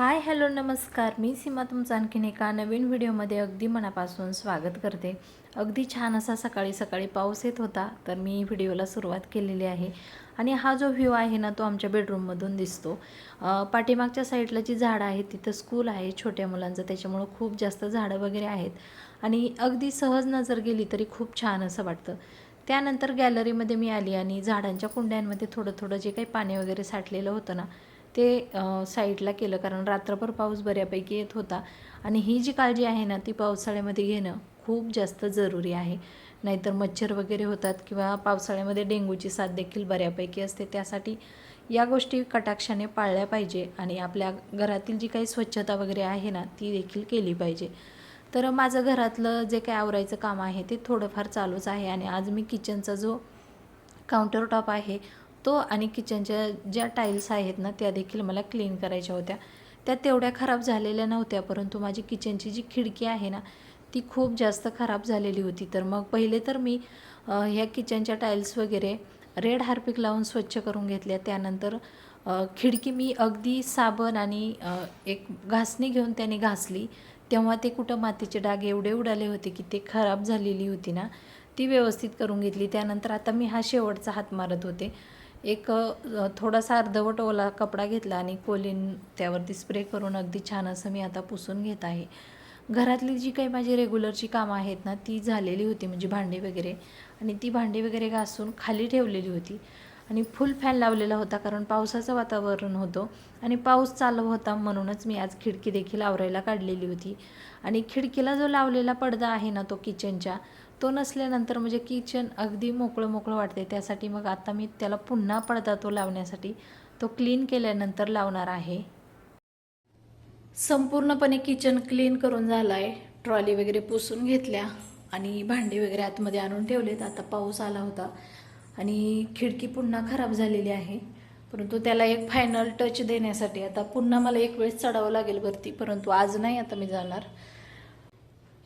Hi hello नमस्कार. मी सीमा तुमचं आणखीन एका नवीन व्हिडिओमध्ये अगदी मनापासून स्वागत करते. अगदी छान असा सकाळी सकाळी पाऊस येत होता तर मी व्हिडिओला सुरुवात केलेली आहे. आणि हा जो व्ह्यू आहे ना तो आमच्या बेडरूममधून दिसतो. पाठीमागच्या साईडला जी झाडं आहेत तिथं स्कूल आहे छोट्या मुलांचं त्याच्यामुळं खूप जास्त झाडं वगैरे आहेत. आणि अगदी सहज नजर गेली तरी खूप छान असं वाटतं. त्यानंतर गॅलरीमध्ये मी आली आणि झाडांच्या कुंड्यांमध्ये थोडं थोडं जे काही पाणी वगैरे साठलेलं होतं ना ते साईडला केलं. कारण रात्रभर पाऊस बऱ्यापैकी येत होता. आणि ही जी काळजी आहे ना ती पावसाळ्यामध्ये घेणं खूप जास्त जरुरी आहे. नाहीतर मच्छर वगैरे होतात किंवा पावसाळ्यामध्ये डेंग्यूची साथ देखील बऱ्यापैकी असते. त्यासाठी या गोष्टी कटाक्षाने पाळल्या पाहिजे आणि आपल्या घरातील जी काही स्वच्छता वगैरे आहे ना ती देखील केली पाहिजे. तर माझं घरातलं जे काही आवरायचं काम आहे ते थोडंफार चालूच आहे. आणि आज मी किचनचा जो काउंटर टॉप आहे तो आणि किचनच्या ज्या टाईल्स आहेत ना त्या देखील मला क्लीन करायच्या होत्या. त्या तेवढ्या खराब झालेल्या नव्हत्या परंतु माझी किचनची जी खिडकी आहे ना ती खूप जास्त खराब झालेली होती. तर मग पहिले तर मी ह्या किचनच्या टाईल्स वगैरे रेड हार्पिक लावून स्वच्छ करून घेतल्या. त्यानंतर खिडकी मी अगदी साबण आणि एक घासणी घेऊन त्याने घासली. तेव्हा ते कुठं मातीचे डाग एवढे उडाले होते की ते खराब झालेली होती ना ती व्यवस्थित करून घेतली. त्यानंतर आता मी हा शेवटचा हात मारत होते. एक थोडासा अर्धवट ओला कपडा घेतला आणि कोलिन त्यावरती स्प्रे करून अगदी छान असं मी आता पुसून घेत आहे. घरातली जी काही माझी रेग्युलरची कामं आहेत ना ती झालेली होती म्हणजे भांडी वगैरे. आणि ती भांडी वगैरे घासून खाली ठेवलेली होती. आणि फुल फॅन लावलेला होता कारण पावसाचं वातावरण होतं. आणि पाऊस चालू होता म्हणूनच मी आज खिडकी देखील आवरायला काढलेली होती. आणि खिडकीला जो लावलेला पडदा आहे ना तो किचनच्या तो नसल्यानंतर म्हणजे किचन अगदी मोकळं मोकळं वाटते त्यासाठी मग आता मी त्याला पुन्हा पडदा तो लावण्यासाठी तो क्लीन केल्यानंतर लावणार आहे. संपूर्णपणे किचन क्लीन करून झालं आहे ट्रॉली वगैरे पुसून घेतल्या आणि भांडी वगैरे आतमध्ये आणून ठेवलेत. आता पाऊस आला होता आणि खिडकी पुन्हा खराब झालेली आहे. परंतु त्याला एक फायनल टच देण्यासाठी आता पुन्हा मला एक वेळेस चढावं लागेल वरती परंतु आज नाही आता मी जाणार.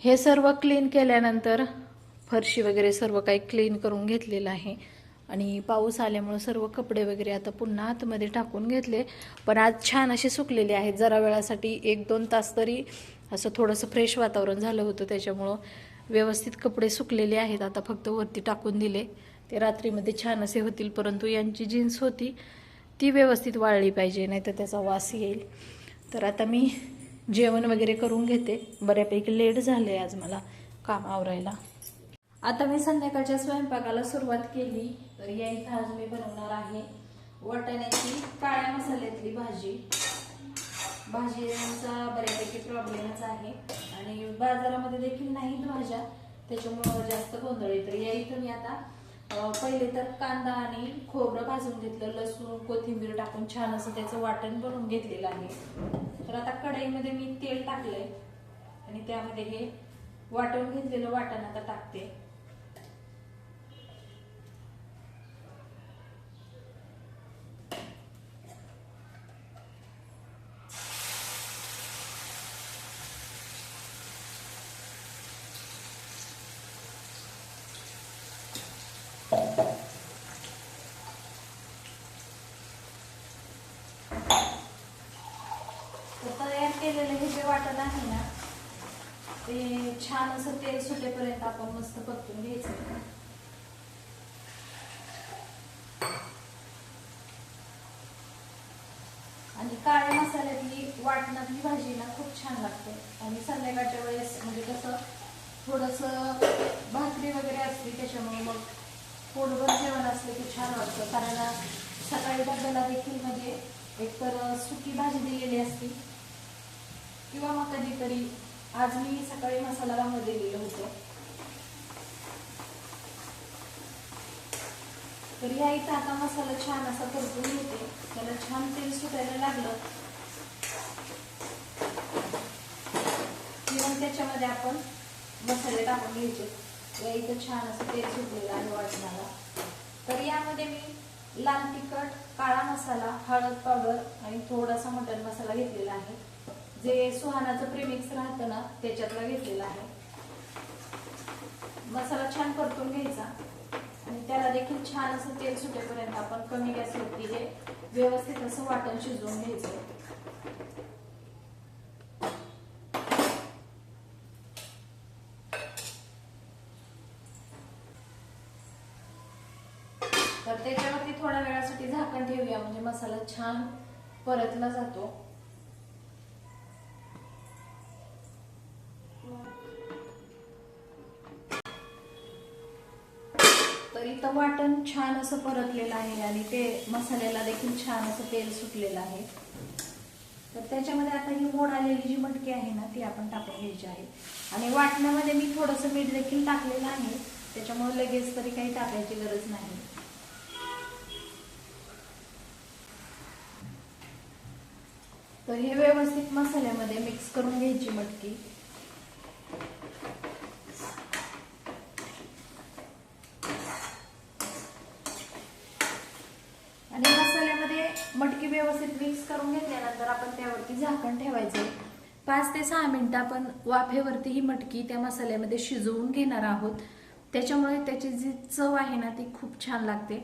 हे सर्व क्लीन केल्यानंतर फरशी वगैरे सर्व काही क्लीन करून घेतलेलं आहे. आणि पाऊस आल्यामुळं सर्व कपडे वगैरे आता पुन्हा आतमध्ये टाकून घेतले. पण आज छान असे सुकलेले आहेत. जरा वेळासाठी एक दोन तास तरी असं थोडंसं फ्रेश वातावरण झालं होतं. त्याच्यामुळं व्यवस्थित कपडे सुकलेले आहेत. आता फक्त वरती टाकून दिले. ते रात्रीमध्ये छान असे होतील. परंतु यांची जीन्स होती ती व्यवस्थित वाळली पाहिजे नाही तर त्याचा वास येईल. तर आता मी जेवण वगैरे करून घेते. बऱ्यापैकी लेट झालं आहे आज मला काम आवरायला. आता मी संध्याकाळच्या स्वयंपाकाला सुरुवात केली तर या इथं आज मी बनवणार आहे वाटाण्याची काळ्या मसाल्यातली भाजी. भाजीचा बऱ्यापैकी प्रॉब्लेमच आहे आणि बाजारामध्ये देखील नाहीत भाज्या त्याच्यामुळं जास्त गोंधळ आहे तर या इथं मी आता पहिले तर कांदा आणि खोबरं भाजून घेतलं लसूण कोथिंबीर टाकून छान असं त्याचं वाटण बनवून घेतलेलं आहे. तर आता कढईमध्ये मी तेल टाकलंय आणि त्यामध्ये हे वाटून घेतलेलं वाटण आता टाकते तर तयार केलेलं हे जे वाटण आहे ना ते छान असं तेल सुटेपर्यंत आपण मस्त परतून घ्यायचं. आणि काळ्या मसाल्यातली वाटणातली भाजी ना खूप छान लागते. आणि संध्याकाळच्या वेळेस म्हणजे कसं थोडस भाकरी वगैरे असली त्याच्यामुळे मग पोटभर जेवण असलं की छान वाटतं. कारण सकाळी डब्याला देखील म्हणजे एकतर सुकी भाजी दिलेली असती किंवा मग कधीतरी आज मी सकाळी मसाला मध्ये दिलेलं होतं. तर या इथं आता मसाला छान असा परतून घेते त्याला छान तेल सुटायला लागलं. किंवा त्याच्यामध्ये आपण मसाले टाकून घ्यायचे. या इथं छान असं तेल सुटलेलं आहे वाटणाला तर यामध्ये मी लाल तिखट काळा मसाला हळद पावडर आणि थोडासा मटन मसाला घेतलेला आहे. जे सुहानाचं प्रेमिक्स राहतं ना त्याच्यातला घेतलेला आहे. मसाला छान परतून घ्यायचा. आणि त्याला देखील छान असं तेल सुटेपर्यंत आपण कमी गॅस वरती हे व्यवस्थित असं वाटण शिजवून घ्यायचं. तर त्याच्यावरती थोड्या वेळासाठी झाकण ठेवूया म्हणजे मसाला छान परतला जातो. तर इथं वाटण छान असं परतलेलं आहे आणि ते मसाल्याला देखील छान असं तेल सुटलेलं आहे. तर त्याच्यामध्ये आता ही मोड आलेली जी मटकी आहे ना ती आपण टाकून घ्यायची आहे. आणि वाटण्यामध्ये मी थोडंसं मीठ देखील टाकलेलं आहे. त्याच्यामुळे लगेच तरी काही टाकायची गरज नाही. तर हे व्यवस्थित मसाल्यामध्ये मिक्स करून घ्यायची मटकी आणि मसाल्यामध्ये मटकी व्यवस्थित मिक्स करून घेतल्यानंतर आपण त्यावरती झाकण ठेवायचं पाच ते सहा मिनिटं आपण वाफेवरती ही मटकी त्या मसाल्यामध्ये शिजवून घेणार आहोत. त्याच्यामुळे त्याची जी चव आहे ना ती खूप छान लागते.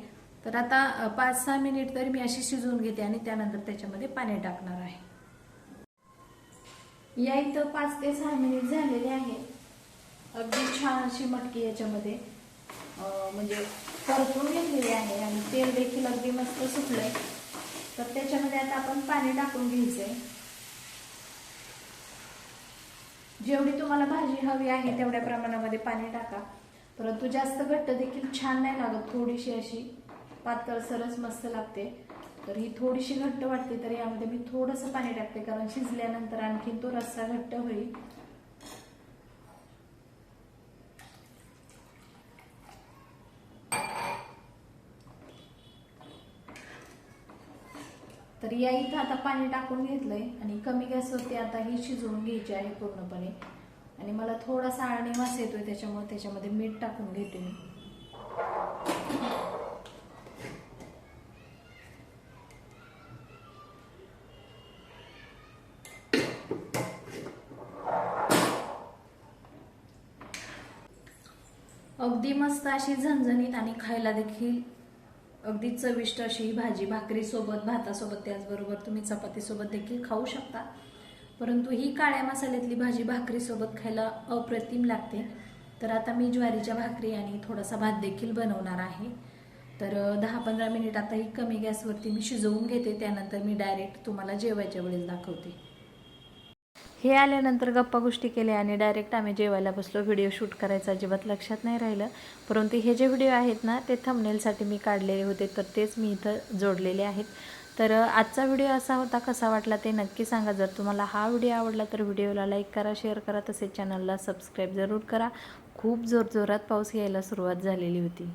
तर आता पाच सहा मिनिट तरी मी अशी शिजवून घेते आणि त्यानंतर त्याच्यामध्ये पाणी टाकणार आहे. या इथं पाच ते सहा मिनिट झालेले आहे. अगदी छान अशी मटकी याच्यामध्ये म्हणजे परतून घेतलेली आहे आणि तेल देखील अगदी मस्त सुटलंय. तर त्याच्यामध्ये आता आपण पाणी टाकून घ्यायचंय. जेवढी तुम्हाला भाजी हवी आहे तेवढ्या प्रमाणामध्ये पाणी टाका. परंतु जास्त घट्ट देखील छान नाही लागत थोडीशी अशी पातळ सरस मस्त लागते. तर ही थोडीशी घट्ट वाटते तर यामध्ये मी थोडंसं पाणी टाकते कारण शिजल्यानंतर आणखी तो रस्सा घट्ट होईल. तर या इथं आता पाणी टाकून घेतलंय आणि कमी गॅसवरती आता ही शिजवून घ्यायची आहे पूर्णपणे. आणि मला थोडासा आळणी वास येतोय त्याच्यामुळे त्याच्यामध्ये मीठ टाकून घेते मी. अगदी मस्त अशी झणझणीत आणि खायला देखील अगदी चविष्ट अशी ही भाजी भाकरीसोबत भातासोबत त्याचबरोबर तुम्ही चपातीसोबत देखील खाऊ शकता. परंतु ही काळ्या मसाल्यातली भाजी भाकरीसोबत खायला अप्रतिम लागते. तर आता मी ज्वारीच्या भाकरी आणि थोडासा भात देखील बनवणार आहे. तर दहा पंधरा मिनिट आता ही कमी गॅसवरती मी शिजवून घेते. त्यानंतर मी डायरेक्ट तुम्हाला जेवायच्या वेळेस दाखवते. हे आल्यानंतर गप्पा गोष्टी केल्या आणि डायरेक्ट आम्ही जेवायला बसलो. व्हिडिओ शूट करायचा अजिबात लक्षात नाही राहिलं. परंतु हे जे व्हिडिओ आहेत ना ते थंबनेलसाठी मी काढलेले होते तर तेच मी इथं जोडलेले आहेत. तर आजचा व्हिडिओ असा होता कसा वाटला ते नक्की सांगा. जर तुम्हाला हा व्हिडिओ आवडला तर व्हिडिओला लाईक करा शेअर करा. तसेच चॅनलला सबस्क्राईब जरूर करा. खूप जोरजोरात पाऊस यायला सुरुवात झालेली होती.